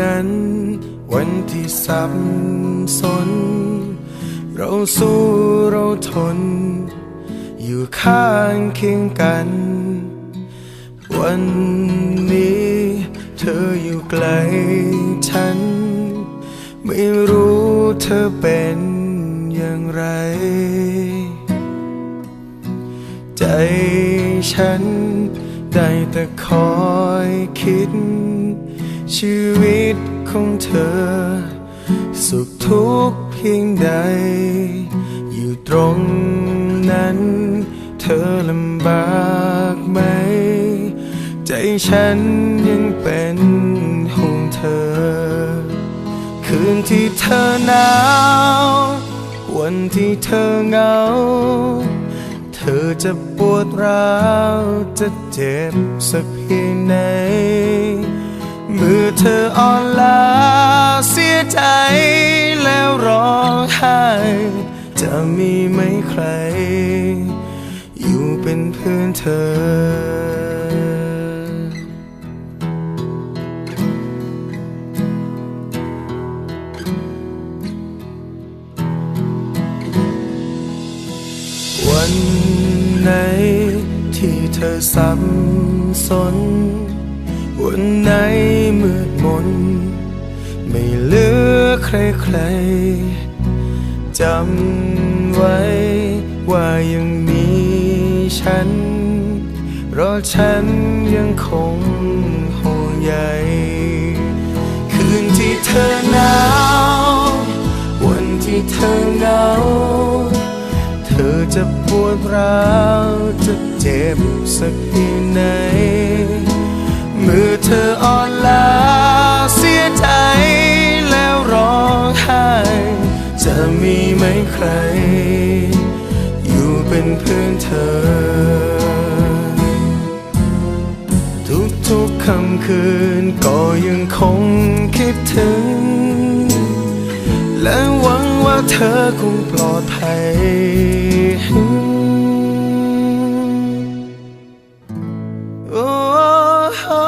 นั้น วันที่สับสน เราสู้เราทน อยู่ข้างเคียงกัน วันนี้เธออยู่ไกลฉัน ไม่รู้เธอเป็นอย่างไร ใจฉันได้แต่คอยคิด ชีวิตของเธอ สุขทุกข์เพียงใด อยู่ตรงนั้น เธอลำบากไหม ใจฉันยังเป็นห่วงเธอ คืนที่เธอหนาว วันที่เธอเหงา เธอจะปวดร้าว จะเจ็บสักเพียงไหน มื่อเธออ่อนล้าเสียใจแล้วร้องไห้จะมีไหมใคร อยู่เป็นเพื่อนเธอวันไหนที่เธอสับสน วันไหนมืดมน ไม่เหลือใครๆจำไว้ว่ายังมีฉัน เพราะฉันยังคงห่วงใยคืนที่เธอหนาว วันที่เธอเหงา เธอจะปวดร้าวจะเจ็บสักเพียงไหน ธออ่อนล้าเสียใจแล้วร้องไห้จะมีไหมใคร อยู่เป็นเพื่อนเธอ ทุกๆค่ำคืนก็ยังคงคิดถึง และหวังว่าเธอคงปลอดภัยโอ้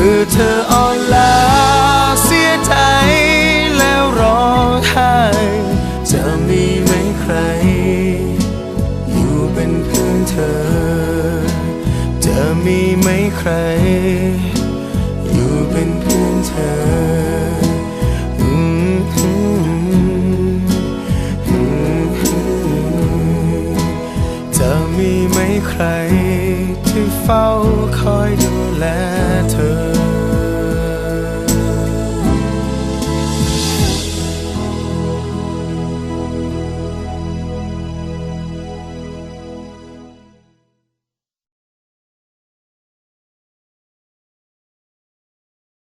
มือเธออ่อนล้าเสียใจแล้วร้องไห้จะมีไหมใคร อยู่เป็นเพื่อนเธอ จะมีไหมใคร อยู่เป็นเพื่อน ใครที่เฝ้าคอยดูแลเธอ